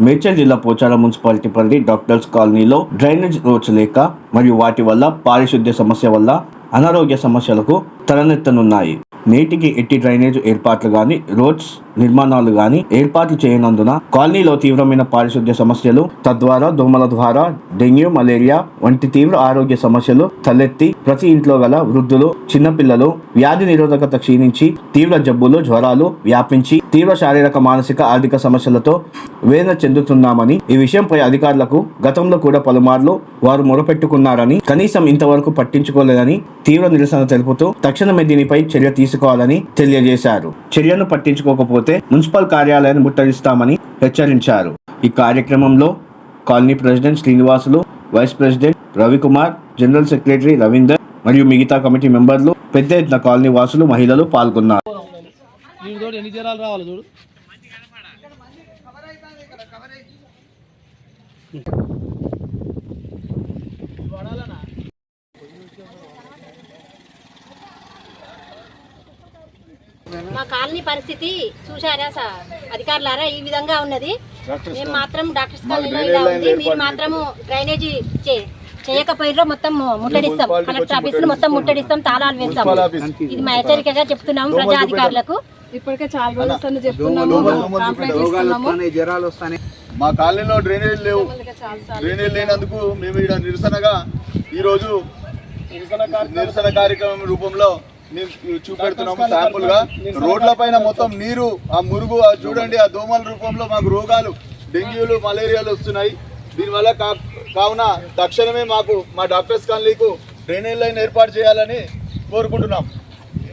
మేడ్చల్ జిల్లా పోచారం మున్సిపాలిటీ పరిధి డాక్టర్స్ కాలనీలో డ్రైనేజ్ రోడ్స్ లేక మరియు వాటి వల్ల పారిశుద్ధ్య సమస్య వల్ల అనారోగ్య సమస్యలకు తలనెత్తనున్నాయి. నేటికి ఎట్టి డ్రైనేజ్ ఏర్పాట్లు కానీ రోడ్స్ నిర్మాణాలు గాని ఏర్పాట్లు చేయనందున కాలనీలో తీవ్రమైన పారిశుద్ధ్య సమస్యలు తద్వారా దోమల ద్వారా డెంగ్యూ మలేరియా వంటి తీవ్ర ఆరోగ్య సమస్యలు తలెత్తి ప్రతి ఇంట్లో గల వృద్ధులు చిన్నపిల్లలు వ్యాధి నిరోధకత క్షీణించి తీవ్ర జబ్బులు జ్వరాలు వ్యాపించి తీవ్ర శారీరక మానసిక ఆర్థిక సమస్యలతో వేదన చెందుతున్నామని ఈ విషయంపై అధికారులకు గతంలో కూడా పలుమార్లు వారు మొరపెట్టుకున్నారని కనీసం ఇంతవరకు పట్టించుకోలేదని తీవ్ర నిరసన తెలుపుతూ తక్షణమే దీనిపై చర్య తీసుకోవాలని తెలియజేశారు. చర్యను పట్టించుకోకపోతే మున్సిపల్ కార్యాలయాన్ని ముట్టడిస్తామని హెచ్చరించారు. ఈ కార్యక్రమంలో colony president Srinivasulu vice president Ravikumar general secretary Ravinder మరియు మిగతా కమిటీ మెంబర్లు పెద్ద ఎత్తున కాలనీ వాసులు మహిళలు పాల్గొన్నారు. చూడు మా కాలనీ పరిస్థితి చూశారా సార్ అధికారులారా ఈ విధంగా ఉన్నది. మేము మాత్రం డాక్టర్స్ కాలనీలో ఇలా ఉంది. మీరు మాత్రము డ్రైనేజీ చే- చేయకపోయినో మొత్తం ముట్టడిస్తాం. కలెక్టర్ ఆఫీస్ మొత్తం ముట్టడిస్తాం. తాళాలు వేస్తాం ఇది మా హెచ్చరికగా చెప్తున్నాము ప్రజా అధికారులకు. ఇప్పటికే చాలా రోజులు చెప్తున్నాము. ఇస్తున్నాము. మా కాలనీలో డ్రైనేజ్ లేవు. డ్రైనేజ్ లేనందుకు మేము ఇక్కడ నిరసనగా ఈరోజు నిరసన కార్యక్రమం రూపంలో చూపెడుతున్నాము శాంపుల్గా రోడ్ల పైన మొత్తం నీరు ఆ మురుగు ఆ చూడండి ఆ దోమల రూపంలో మాకు రోగాలు డెంగ్యూలు మలేరియాలు వస్తున్నాయి. దీనివల్ల కావున తక్షణమే మాకు మా డాక్టర్స్ కాలనీకు డ్రైనేజ్ లైన్ ఏర్పాటు చేయాలని కోరుకుంటున్నాం.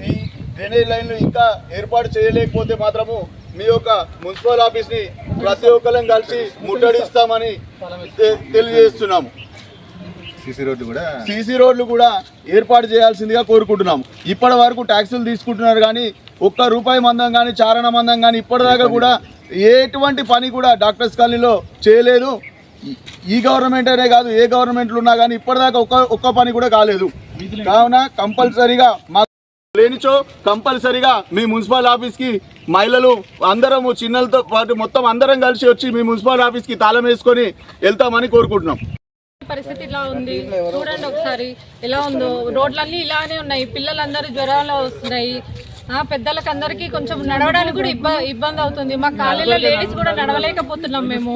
ఈ డ్రైనేజ్ లైన్లు ఇంకా ఏర్పాటు చేయలేకపోతే మాత్రము మీ యొక్క మున్సిపల్ ఆఫీస్ని ప్రతి ఒక్కరం కలిసి ముట్టడిస్తామని తెలియజేస్తున్నాము. సీసీ రోడ్లు కూడా సీసీ రోడ్లు కూడా ఏర్పాటు చేయాల్సిందిగా కోరుకుంటున్నాము. ఇప్పటి వరకు ట్యాక్సులు తీసుకుంటున్నారు కానీ ఒక్క రూపాయి మందం కానీ చారణ మందం కానీ ఇప్పటిదాకా కూడా ఎటువంటి పని కూడా డాక్టర్స్ కాలనీలో చేయలేదు. ఈ గవర్నమెంట్ అనే కాదు ఏ గవర్నమెంట్లు ఉన్నా కానీ ఇప్పటిదాకా ఒక్క ఒక్క పని కూడా కాలేదు. కావున కంపల్సరీగా మా లేనిచో కంపల్సరీగా మీ మున్సిపల్ ఆఫీస్కి మహిళలు అందరము చిన్నలతో పాటు మొత్తం అందరం కలిసి వచ్చి మీ మున్సిపల్ ఆఫీస్కి తాళం వేసుకొని వెళ్తామని కోరుకుంటున్నాం. పరిస్థితి ఇలా ఉంది. చూడండి ఒకసారి ఎలా ఉందో. రోడ్లన్నీ ఇలానే ఉన్నాయి. పిల్లలందరూ జ్వరాలు వస్తున్నాయి. ఆ పెద్దలకు అందరికీ కొంచెం నడవడానికి కూడా ఇబ్బ ఇబ్బంది అవుతుంది. మా కాలేజీలో లేడీస్ కూడా నడవలేకపోతున్నాం మేము.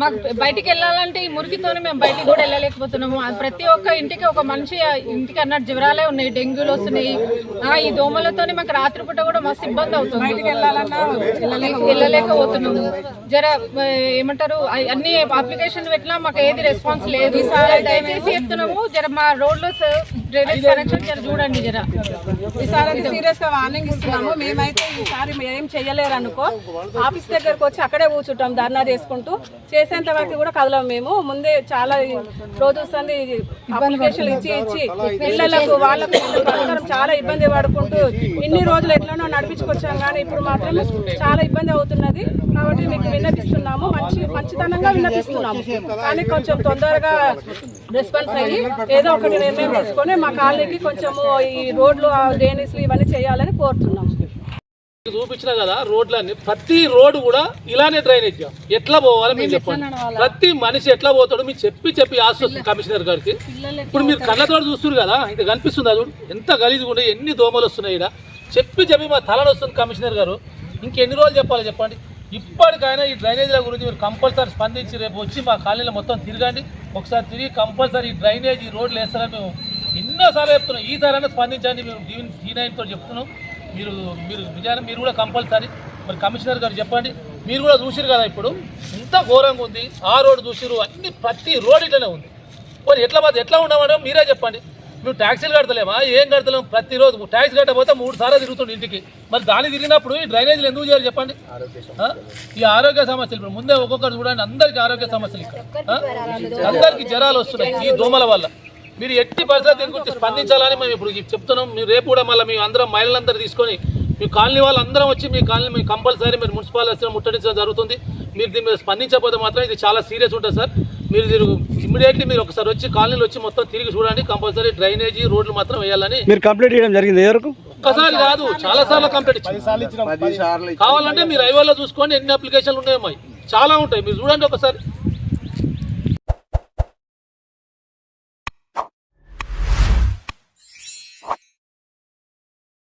మాకు బయటికి వెళ్ళాలంటే ఈ మురికితోనే మేము బయటికి కూడా వెళ్ళలేకపోతున్నాము. ప్రతి ఒక్క ఇంటికి ఒక మనిషి ఇంటికి అన్నట్టు జ్వరాలే ఉన్నాయి. డెంగ్యూలు వస్తున్నాయి. ఈ దోమలతోనే మాకు రాత్రిపూట కూడా మస్తు ఇబ్బంది అవుతుంది. బయటికి వెళ్ళాలన్నా వెళ్ళలేకపోతున్నాము. జర ఏమంటారు అన్ని అప్లికేషన్ పెట్టినా మాకు ఏది రెస్పాన్స్ లేదు. దయచేసి చెప్తున్నాము జర మా రోడ్లో డ్రైనేజ్ కనెక్షన్ జర చూడండి జర. ఈసారి సీరియస్గా వార్నింగ్ ఇస్తున్నాము. మేమైతే ఈసారి ఏం చెయ్యలేరు అనుకో ఆఫీస్ దగ్గరకు వచ్చి అక్కడే కూర్చుంటాం ధర్నా చేసుకుంటూ. చేసేంత వరకు కూడా కదలం మేము. ముందే చాలా రోజు వస్తుంది అప్లికేషన్ ఇచ్చి ఇచ్చి పిల్లలకు వాళ్ళకు చాలా ఇబ్బంది పడుకుంటూ ఇన్ని రోజులు ఎట్లనో నడిపించుకొచ్చాం కానీ ఇప్పుడు మాత్రం చాలా ఇబ్బంది అవుతున్నది. కాబట్టి మీకు విన్నపిస్తున్నాము. మంచి మంచితనంగా విన్నపిస్తున్నాము. కానీ కొంచెం తొందరగా రెస్పాన్స్ అయ్యి ఏదో ఒకటి నిర్ణయం తీసుకొని మా కాలనీకి కొంచెము ఈ రోడ్లు డ్రైనేజ్లు ఇవన్నీ చేయాలని కోరుతున్నాము చూపించిన కదా రోడ్లన్నీ. ప్రతి రోడ్డు కూడా ఇలానే డ్రైనేజ్ ఎట్లా పోవాలి మీరు చెప్పండి. ప్రతి మనిషి ఎట్లా పోతాడు? మీరు చెప్పి చెప్పి ఆశ వస్తుంది కమిషనర్ గారికి. ఇప్పుడు మీరు కళ్ళతో చూస్తున్నారు కదా ఇంకా కనిపిస్తుంది చూడు ఎంత గలీజ్గా ఉండే ఎన్ని దోమలు వస్తున్నాయి ఇక్కడ చెప్పి చెప్పి మా తలలో వస్తుంది కమిషనర్ గారు. ఇంకెన్ని రోజులు చెప్పాలి చెప్పండి. ఇప్పటికైనా ఈ డ్రైనేజీల గురించి మీరు కంపల్సరీ స్పందించి రేపు వచ్చి మా కాలనీలో మొత్తం తిరగండి. ఒకసారి తిరిగి కంపల్సరీ ఈ డ్రైనేజ్ ఈ రోడ్లు వేస్తారని మేము ఎన్నోసార్లు చెప్తున్నాం. ఈసారైనా స్పందించండి. మేము డీ నైన్తో చెప్తున్నాం. మీరు మీరు నిజాన్ని మీరు కూడా కంపల్సరీ. మరి కమిషనర్ గారు చెప్పండి. మీరు కూడా చూసిరు కదా ఇప్పుడు? ఎంత ఘోరంగా ఉంది. ఆ రోడ్డు చూసిరు అన్ని ప్రతి రోడ్ ఇట్లనే ఉంది. మరి ఎట్లా పోతే ఎట్లా ఉండమని మీరే చెప్పండి. మేము ట్యాక్సీలు కడతలేమా ఏం కడతలేము ప్రతిరోజు ట్యాక్సీ కట్టకపోతే మూడు సార్లు తిరుగుతుండే ఇంటికి. మరి దాన్ని తిరిగినప్పుడు ఈ డ్రైనేజీలు ఎందుకు చేయాలి చెప్పండి? ఈ ఆరోగ్య సమస్యలు ఇప్పుడు ముందే ఒక్కొక్కరు చూడండి. అందరికీ ఆరోగ్య సమస్యలు ఇక్కడ? అందరికీ జ్వరాలు వస్తున్నాయి. ఈ దోమల వల్ల. మీరు ఎట్టి పరిస్థితి దీని గురించి స్పందించాలని మేము ఇప్పుడు చెప్తున్నాం. మీరు రేపు కూడా మళ్ళీ మీ అందరం మహిళలందరూ తీసుకొని మీ కాలనీ వాళ్ళందరం వచ్చి మీ కాలనీ మీ కంపల్సరీ మీరు మున్సిపల్ ముట్టడించడం జరుగుతుంది. మీరు దీని మీద స్పందించకపోతే మాత్రం ఇది చాలా సీరియస్ ఉంటుంది సార్. మీరు దీని ఇమ్మీడియట్లీ మీరు ఒకసారి వచ్చి కాలనీలో వచ్చి మొత్తం తిరిగి చూడండి. కంపల్సరీ డ్రైనేజీ రోడ్లు మాత్రం వేయాలని మీరు కంప్లీట్ చేయడం జరిగింది ఏ వరకు? ఒక్కసారి కాదు చాలా సార్లు కంప్లీట్ కావాలంటే మీరు ఐవల్లో చూసుకోండి ఎన్ని అప్లికేషన్లు ఉన్నాయో చాలా ఉంటాయి. మీరు చూడండి ఒకసారి.